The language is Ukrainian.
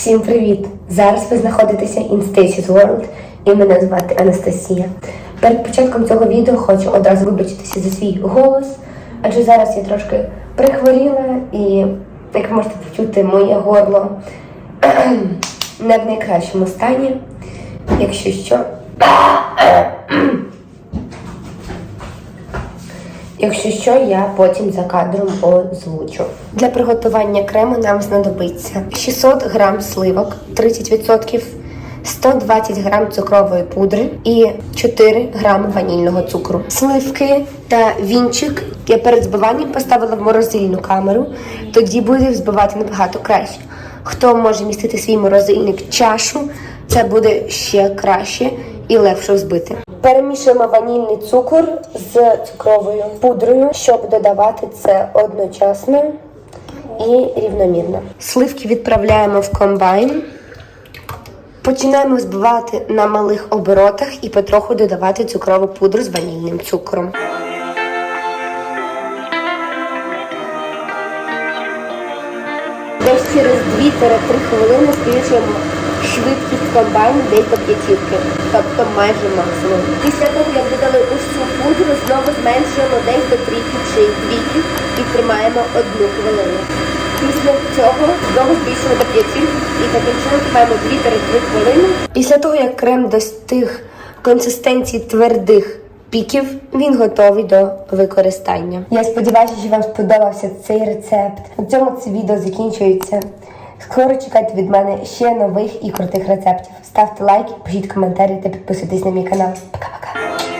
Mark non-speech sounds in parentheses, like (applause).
Всім привіт! Зараз ви знаходитеся in Stacy's World і мене звати Анастасія. Перед початком цього відео хочу одразу вибачитися за свій голос, адже зараз я трошки прихворіла і, як ви можете почути, моє горло (clears throat) не в найкращому стані. Якщо що. Якщо що, я потім за кадром озвучу. Для приготування крему нам знадобиться 600 грам сливок, 30%, 120 грам цукрової пудри і 4 грами ванільного цукру. Сливки та вінчик я перед збиванням поставила в морозильну камеру, тоді буде збивати набагато краще. Хто може містити свій морозильник чашу, це буде ще краще і легше взбити. Перемішуємо ванільний цукор з цукровою пудрою, щоб додавати це одночасно і рівномірно. Сливки відправляємо в комбайн. Починаємо збивати на малих оборотах і потроху додавати цукрову пудру з ванільним цукром. Десь через 2-3 хвилини збільшуємо швидкість комбайну десь до п'ятірки, тобто майже максимум. Після того, як додали усю пудру, знову зменшуємо десь до трійки чи двійки і тримаємо одну хвилину. Після цього знову збільшуємо до п'ятірки і таким чином тримаємо 2-3 хвилини. Після того, як крем достиг консистенції твердих піків, він готовий до використання. Я сподіваюся, що вам сподобався цей рецепт. На цьому це відео закінчується. Скоро чекайте від мене ще нових і крутих рецептів. Ставте лайки, пишіть коментарі та підписуйтесь на мій канал. Пока-пока.